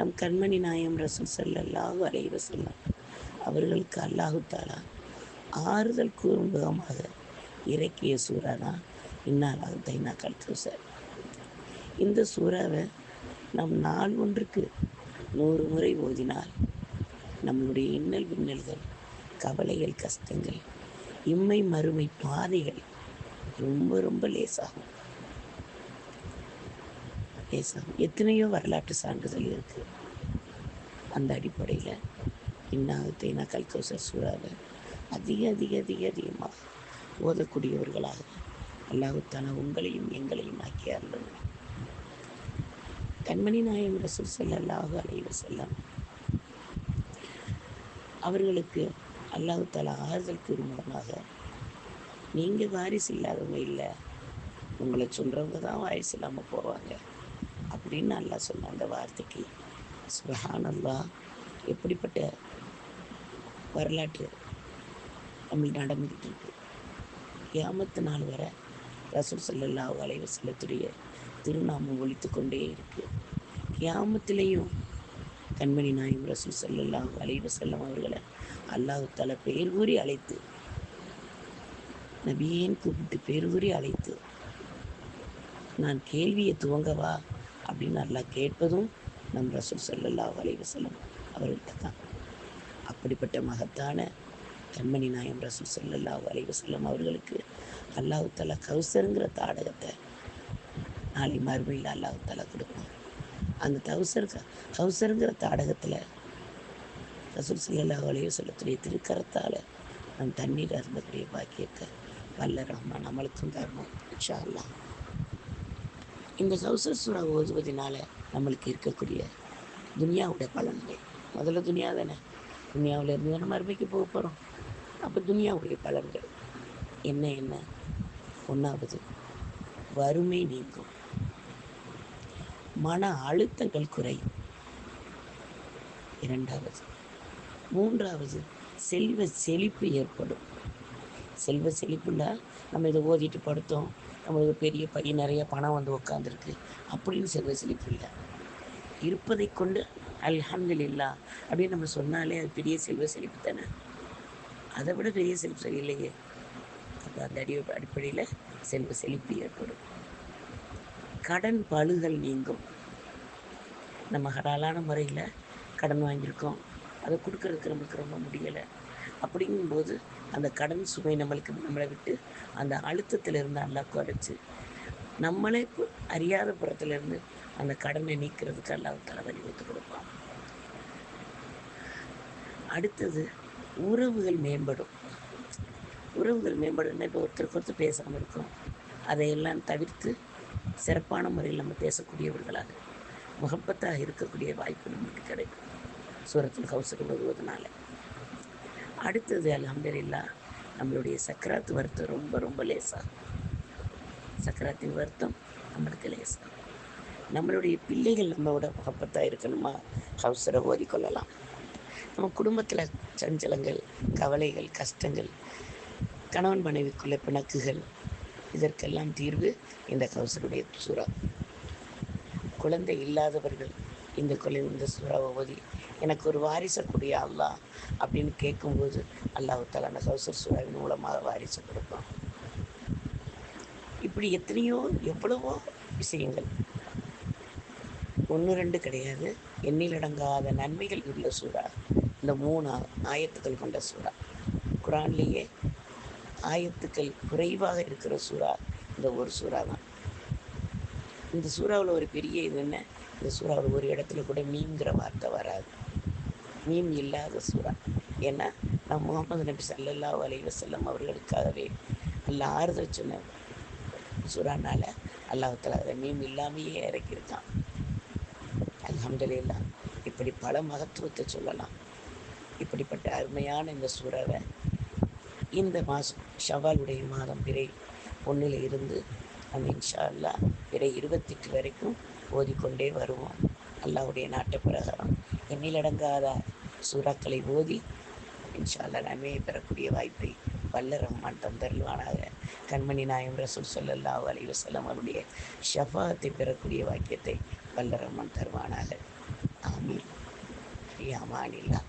நம் கண்மணி நாயம் ரசூல் செல்லல்லாஹு அலைஹி வஸல்லம் அவர்களுக்கு அல்லாஹு தாலா ஆறுதல் கூறும் விதமாக இறக்கிய சூறா தான் இன்னாலாக தைனா சார். இந்த சூறாவை நம் நாள் ஒன்றுக்கு நூறு முறை ஓதினால் நம்மளுடைய இன்னல் விண்ணல்கள் கவலைகள் கஷ்டங்கள் இம்மை மறுமை பாதைகள் ரொம்ப ரொம்ப லேசாகும். பேசணும் எத்தனையோ வரலாற்று சான்றிதழ் இருக்கு. அந்த அடிப்படையில் இன்னாகத்தை நான் கல்கௌசர் சூறாவை அதிக அதிக அதிக அதிகமாக ஓதக்கூடியவர்களாக அல்லாஹுத்தான உங்களையும் எங்களையும் ஆக்கி அருளுங்க கண்மணி நாயம் ரசூல் ஸல்லல்லாஹு அலைவ செல்லம் அவர்களுக்கு அல்லாஹு தாலா ஆறுதல் கூறும் மூலமாக நீங்கள் வாரிசு இல்லாதவங்க இல்லை. உங்களை சொல்கிறவங்க தான் வாரிசு இல்லாமல் போவாங்க. அப்படின்னு நல்லா சொன்ன அந்த வார்த்தைக்கு. சுபஹான் எப்படிப்பட்ட வரலாற்று நம்மளுக்கு நடந்துக்கிட்டு இருக்கு கியாமத்து நாள் வரை ரசூல் செல்லல்லா வளைவு செல்லத்துடைய திருநாமம் ஒழித்து கொண்டே இருக்கு. கியாமத்திலையும் கண்மணி நாயும் ரசூல் ஸல்லல்லாஹு வளைவு செல்லும் அவர்களை அல்லாஹு தஆலா பெயர் கூறி அழைத்து நபியேன் கூப்பிட்டு பேர் கூறி அழைத்து நான் கேள்வியை துவங்கவா? அப்படின்னு நல்லா கேட்பதும் நம் ரசூல் செல்லல்லா அலைஹி வஸல்லம் அவர்கள்ட்ட தான். அப்படிப்பட்ட மகத்தான கண்மணி நாயம் ரசூல் ஸல்லல்லாஹு அலைஹி வஸல்லம் அவர்களுக்கு அல்லாஹு கவுசருங்கிற தாடகத்தை நாளை மறுமையில் அல்லாஹுத்தால தஆலா கொடுக்கும் அந்த கௌசர் கவுசருங்கிற தாடகத்தில் ரசூல் ஸல்லல்லாஹு அலைஹி வஸல்லத்துடைய திருக்கரத்தால் நம் தண்ணீர் அருந்தக்கூடிய பாக்கியத்தை வல்ல ரஹ்மான் நம்மளுக்கும் தரணும் இன்ஷா அல்லாஹ். இந்த கௌசர் ஓதுவதனால நம்மளுக்கு இருக்கக்கூடிய துனியாவுடைய பலன்கள். முதல்ல துனியா தானே? துனியாவில் இருந்து தானே மறுமைக்கு போக போகிறோம் அப்போ துனியாவுடைய பலன்கள். என்ன என்ன? ஒன்றாவது வறுமை நீங்கும் மன அழுத்தங்கள் குறையும். இரண்டாவது மூன்றாவது செல்வ செழிப்பு ஏற்படும். செல்வ செழிப்புள்ள நம்ம இதை ஓதிட்டு படுத்தோம். நம்மளுக்கு பெரிய பையன் நிறைய பணம் வந்து உட்காந்துருக்கு அப்படின்னு செல்வ செழிப்பு இல்லை. இருப்பதை கொண்டு அல்ஹம்துலில்லா அப்படின்னு நம்ம சொன்னாலே அது பெரிய செல்வ செழிப்பு தானே? அதை விட பெரிய செழிப்பு இல்லையே. அப்போ அந்த அடி அடிப்படையில் செல்வ செழிப்பு ஏற்படும். கடன் பழுகள் நீங்கும். நம்ம ஹலாலான முறையில் கடன் வாங்கியிருக்கோம். அதை கொடுக்கறதுக்கு நம்மளுக்கு ரொம்ப முடியலை. அப்படிங்கும்போது அந்த கடன் சுமை நம்மளுக்கு நம்மளை விட்டு அந்த அழுத்தத்திலிருந்து அல்லா குறைச்சி நம்மளே அறியாத புறத்திலிருந்து அந்த கடனை நீக்கிறதுக்கு அல்லாஹ் வழிவகுத்து கொடுப்பான். அடுத்தது உறவுகள் மேம்படும். உறவுகள் மேம்படும் இப்போ ஒருத்தருக்கு ஒருத்தர் பேசாமல் இருக்கும் அதையெல்லாம் தவிர்த்து சிறப்பான முறையில் நம்ம பேசக்கூடியவர்களாக முகப்பத்தாக இருக்கக்கூடிய வாய்ப்பு நமக்கு கிடைக்கும். சூரத்தில் ஹவுஸுக்கு வருவதனால அடுத்தது அல்ஹம்துலில்லாஹ் நம்மளுடைய சக்கராத்து வருத்தம் ரொம்ப ரொம்ப லேசாக சக்கராத்தின் வருத்தம் நம்மளுக்கு லேசாக நம்மளுடைய பிள்ளைகள் நம்மளோட முகப்பத்தாக இருக்கணுமா? அவசரம் ஓதிக்கொள்ளலாம். நம்ம குடும்பத்தில் சஞ்சலங்கள் கவலைகள் கஷ்டங்கள் கணவன் மனைவிக்குள்ள பிணக்குகள் இதற்கெல்லாம் தீர்வு இந்த கவுசருடைய சூறா. குழந்தை இல்லாதவர்கள் இந்த குழந்தை இந்த சூறாவை ஓதி எனக்கு ஒரு வாரிசை கூடிய அல்லாஹ் அப்படின்னு கேட்கும்போது அல்லாஹ் தலா அந்த கௌசர் சூறாவின் மூலமாக வாரிசை கொடுப்பான். இப்படி எத்தனையோ எவ்வளவோ விஷயங்கள். ஒன்று ரெண்டு கிடையாது. எண்ணிலடங்காத நன்மைகள் உள்ள சூறா. இந்த மூணு ஆ- ஆயத்துக்கள் கொண்ட சூறா. குரான்லேயே ஆயத்துக்கள் குறைவாக இருக்கிற சூறா இந்த ஒரு சூறா தான். இந்த சூறாவில் ஒரு பெரிய இது என்ன? இந்த சூறாவில் ஒரு இடத்துல கூட மீன்கிற வார்த்தை வராது. மீன் இல்லாத சூறா. ஏன்னா நான் முகமது நபி ஸல்லல்லாஹு அலைஹி செல்லம் அவர்களுக்காகவே எல்லாம் ஆறுதல் சொன்ன சூறானால அல்லாஹ் அதை மீன் இல்லாமையே இறக்கியிருக்கான். அல்ஹம்துலில்லாஹ் இப்படி பல மகத்துவத்தை சொல்லலாம். இப்படிப்பட்ட அருமையான இந்த சூறாவை இந்த மாதம் ஷவாலுடைய மாதம் பிறை ஒன்றில் இருந்து நம்ம இன்ஷா அல்லாஹ் பிறை இருபத்தெட்டு வரைக்கும் ஓதிக்கொண்டே வருவோம். அல்லாஹ்வுடைய நாட்டு பிரகாரம். எண்ணிலடங்காத சூறாக்களை ஓதி இன்ஷால்லா நன்மையை பெறக்கூடிய வாய்ப்பை வல்லரம்மான் ரஹ்மான் தந்தருள்வானாக. கண்மணி நாயம் ரசூல் சொல்லல்லா அலி வசலம் அவருடைய ஷஃபாத்தை பெறக்கூடிய வாக்கியத்தை வல்லரம்மான் தருவானாக. ஆமீன். யாமானில்லா